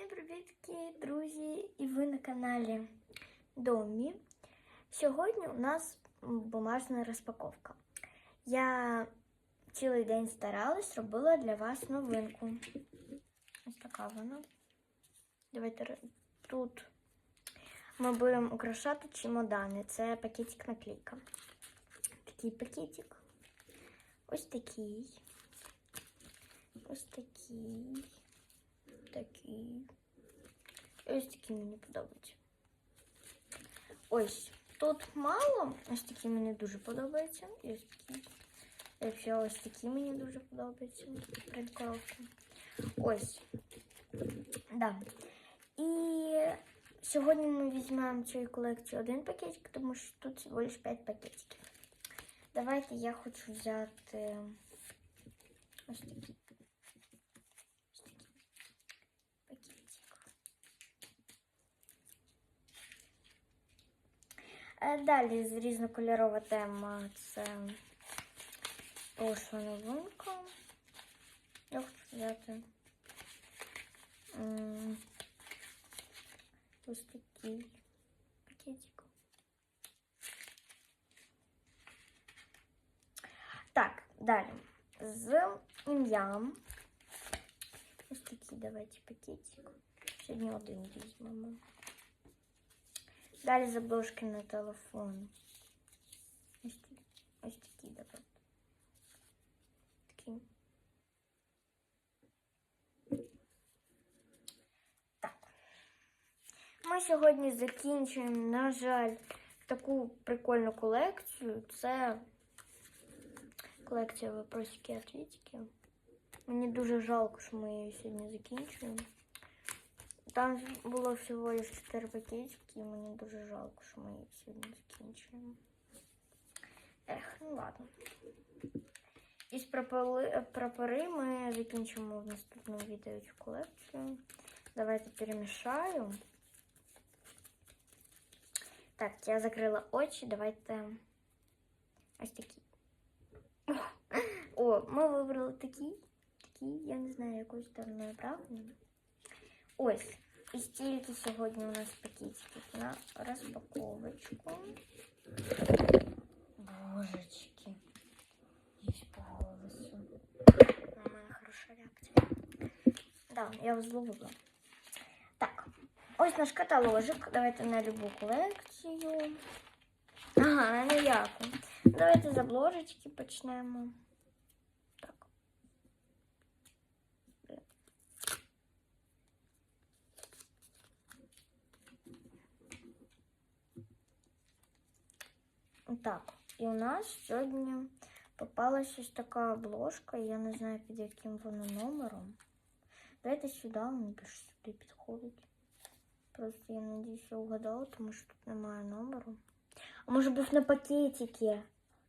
Всім привітки, друзі! І ви на каналі Домі. Сьогодні у нас бумажна розпаковка. Я цілий день старалась, робила для вас новинку. Ось така вона. Давайте тут ми будемо украшати чемодани. Це пакетик наклейка. Такий пакетик. Ось такий. Ось такий. Такий. Ось такі мені подобаються. Ось. Тут мало. Ось такі мені дуже подобаються. Ось такі. І ось такі мені дуже подобаються. Предкоровки. Ось. Да. І сьогодні ми візьмемо цієї колекції один пакетик, тому що тут всього лиш 5 пакетиків. Давайте я хочу взяти ось такі. Далі з різнокольорова тема це прошла новинка. Я хочу взяти м, ось такий пакетик. Так, далі. З ім'ям. Ось такий давайте пакетик. Сьогодні один візьмемо. Далі з обложки на телефон. Ось, ті- ось такі. Такі. Так. Ми сьогодні закінчуємо, на жаль, таку прикольну колекцію. Це колекція вопросики ответики. Мені дуже жалко, що ми її сьогодні закінчуємо. Там було всього лише 4 пакетики, і мені дуже жалко, що ми її сьогодні закінчуємо. Ех, ну ладно. Із прапори, прапори ми закінчимо в наступному відео колекцію. Давайте перемішаю. Так, я закрила очі. Давайте ось такі. О, ми вибрали такі. Такі, я не знаю, якою стороною правильно. Ось. І стільки сьогодні у нас пакетиків на розпаковочку. Божечки. Есть по голосу. Мене хороша реакція. Да, я вас зловила. Так, ось наш каталожик. Давайте на любу колекцію. Ага, на ніяку. Давайте з обложечки почнемо. Так, і у нас сьогодні попалась ось така обложка. Я не знаю, під яким воно номером. Давайте сюди, мені більше сюди підходить. Просто я надіюсь, я угадала, тому що тут немає номеру. А може був на пакетике.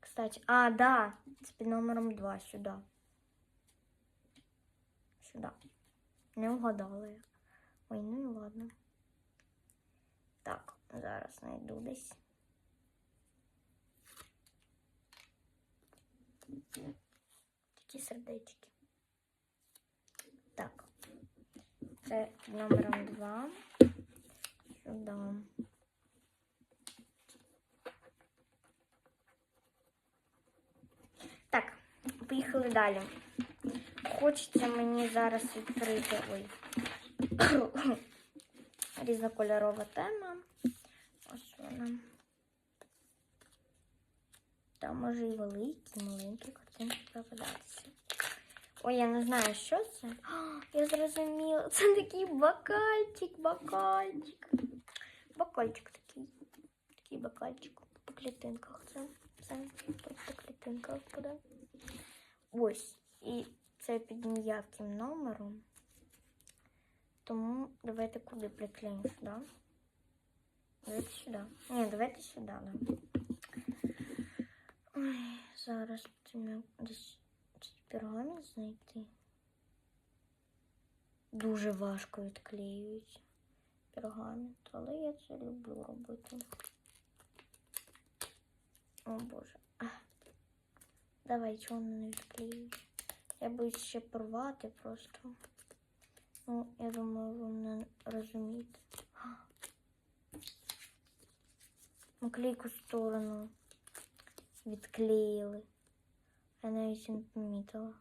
Кстати, а, да, це під номером 2 сюди. Сюди. Не угадала я. Ой, ну і ладно. Так, зараз знайду десь. Такі сердечки. Так. Це номером 2. Сюди. Так, поїхали далі. Хочеться мені зараз відкрити. Ой. Різнокольорова тема. Ось вона. Там може і великі, і маленькі картинки попадатися. Ой, я не знаю, що це. А, я зрозуміла. Це такий бокальчик, бокальчик. Бокальчик такий. Такий бокальчик по клітинках. Це, це по клітинках буде. Ось. І це під ніяким номером. Тому давайте куди приклеїмо сюди. Давайте сюди. Ні, давайте сюди, да. Ой, зараз потрібно десь пергамент знайти. Дуже важко відклеюють пергамент, але я це люблю робити. О боже. Давай, чого воно не відклеюють? Я боюсь ще порвати просто. Ну, я думаю, вам не, розумієте. Наклейку в сторону відклеїли. Я навіть не помітила.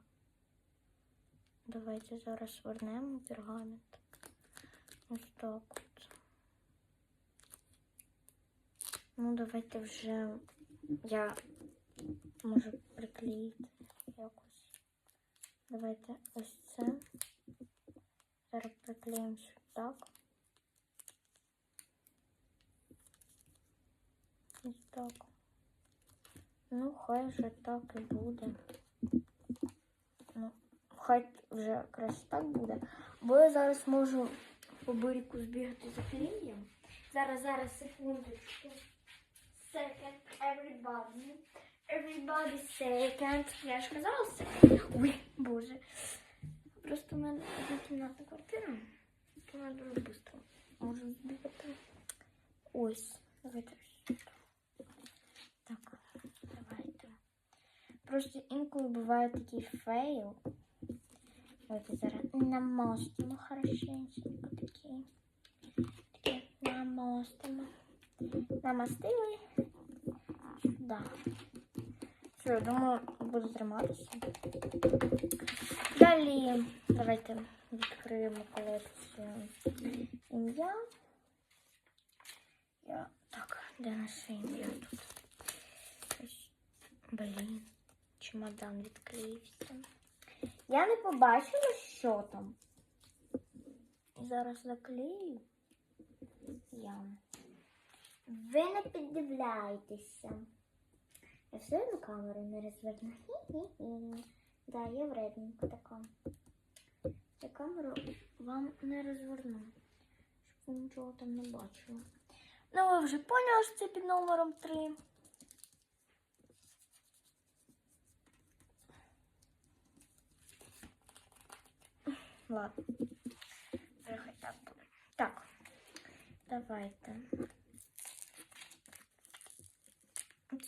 Давайте зараз вернемо пергамент. Ось так от. Ну, давайте вже я можу приклеїти якось. Давайте ось це. Зараз приклеїмо сюди так. Ось так. Ну, хай вже так і буде. Ну, хай вже краще так буде. Бо я зараз можу по буріку збігати за клеєм. Зараз, зараз, секундочку. Second, everybody. Everybody second. Я ж казала second. Ой, боже. Просто в мене однокімнатна квартира. то Я дуже швидко можу збігати. Ось. Давайте Просто інколи буває такий фейл. Давайте зараз намостимо хорошенько такий. Такий намостимо. Намастили. Сюди. Все, думаю, буду триматися. Далі давайте відкриємо колекцію ім'я. Я... Так, де наше ім'я тут? Блін, чемодан відкрився. Я не побачила, що там. Зараз заклею. Я. Ви не піддивляйтеся. Я все одну камеру не розверну. Хі-хі-хі. Да, я вредненька така. Я камеру вам не розверну, щоб ви нічого там не бачили. Ну, ви вже поняли, що це під номером 3. Ладно. Вже хай так буде. Так. Давайте.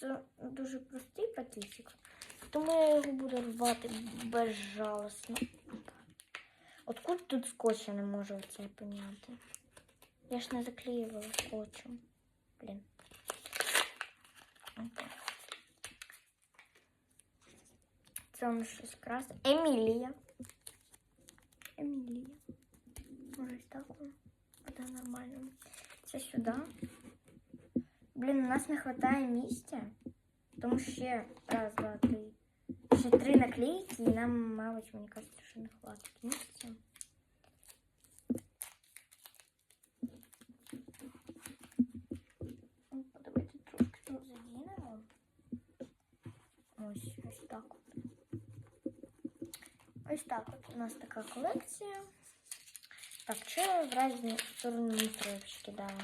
Це дуже простий патисик, тому я його буду рвати безжалостно. Откуда тут скотч я не можу це поняти? Я ж не заклеювала скотчем. Блін. Окей. Це у нас щось красне. Емілія. Емілія. Може ось так воно? Буде нормально. Це сюди. Блін, у нас не вистачає місця. Тому ще раз, два, три. Ще три наклейки, і нам, мабуть, мені кажется, що не хватить місця. Ну, Давайте трошки тут задінемо. Ось, ось так от. Ось так от у нас така колекція. Так, чи я в різні сторони трошки дала?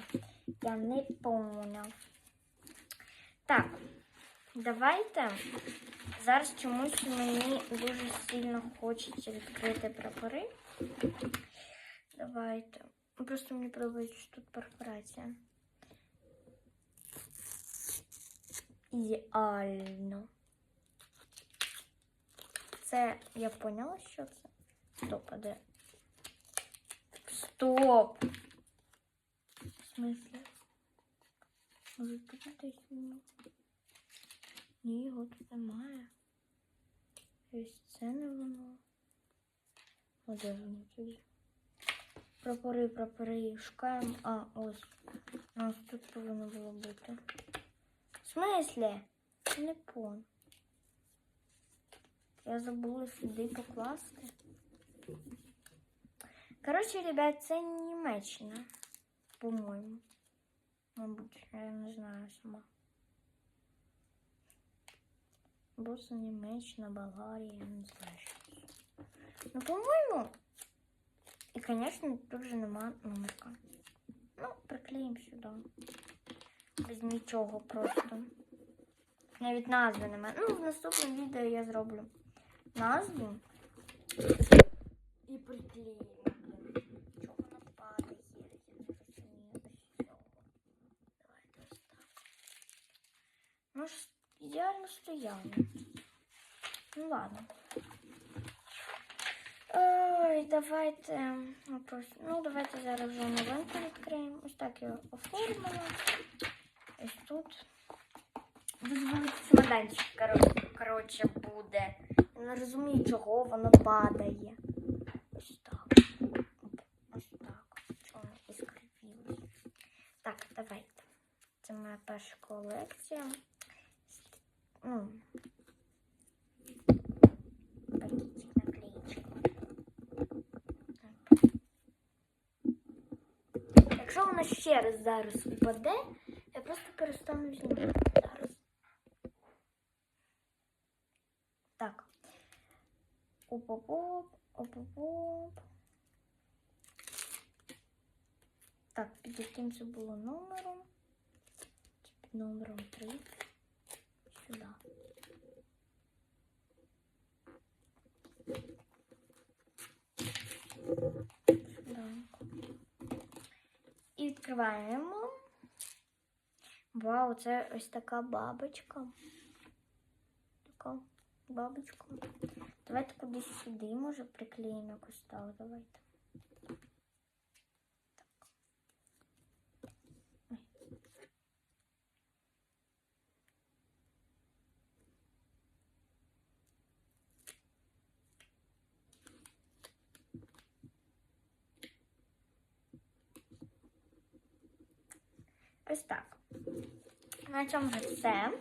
Я не поняв. Так, давайте. Зараз чомусь мені дуже сильно хочеться відкрити прапори. Давайте. Просто мені подобається, що тут перфорація. Ідеально. Це я поняла, що це? Стоп, а де? Стоп! В тут десь ні? Ні, його тут немає. Ось це не воно. А де воно тоді? Прапори, прапори, шукаємо. А, ось. У нас тут повинно було бути. В смислі? Не понял. Я забула сюди покласти. Коротше, ребят, це Німеччина, по-моєму. Мабуть, я не знаю сама. Це Німеччина, Болгарія, я не знаю, що. Ну, по-моєму. І, звісно, тут же нема номерка. Ну, приклеїмо сюди. Без нічого просто. Навіть назви немає. Ну, в наступному відео я зроблю назву і приклеїмо. Чого вона падає? Я не розумію ось цього. Давайте ось так. Ну ж, ідеально стояло. Ну ладно. Ой, давайте. ну, просто- Ну, давайте зараз вже новинку відкриємо. Ось так я оформила. Ось тут. Дуже великий чемоданчик, коро- коротше, буде. Я не розумію, чого воно падає. Ось так. Ось так. Воно іскривілось. Так, давайте. Це моя перша колекція. Ну. Якщо вона ще раз зараз впаде, я просто перестану знімати зараз. Так. Оп-оп-оп. Так, під яким це було номером? Під номером 3. Сюди. Сюди. І відкриваємо. Вау, це ось така бабочка. Така бабочка. Давайте кудись сюди, може, приклеїмо якось так. Давайте. Ось так. На цьому все.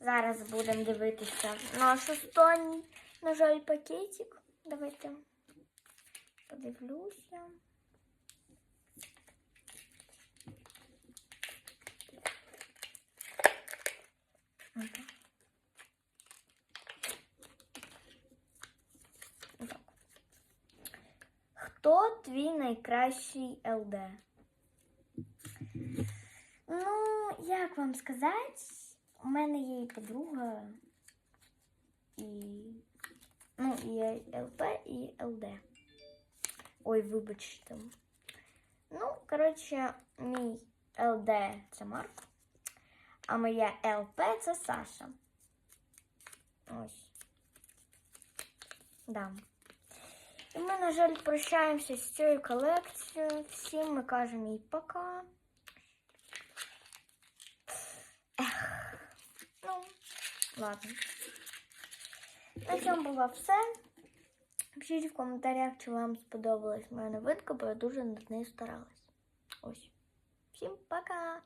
Зараз будемо дивитися наш останній, на жаль, пакетик. Давайте подивлюся. Хто твій найкращий ЛД? Ну, як вам сказати, у мене є і подруга, і. Ну, і ЛП, і ЛД. Ой, вибачте. Ну, коротше, мій ЛД це Марк, а моя ЛП це Саша. Ось. Да. І ми, на жаль, прощаємося з цією колекцією. Всім ми кажемо їй пока. Ну, ладно. На цьому було все. Пишіть в коментарях, чи вам сподобалась моя новинка, бо я дуже над нею старалась. Ось. Всім пока!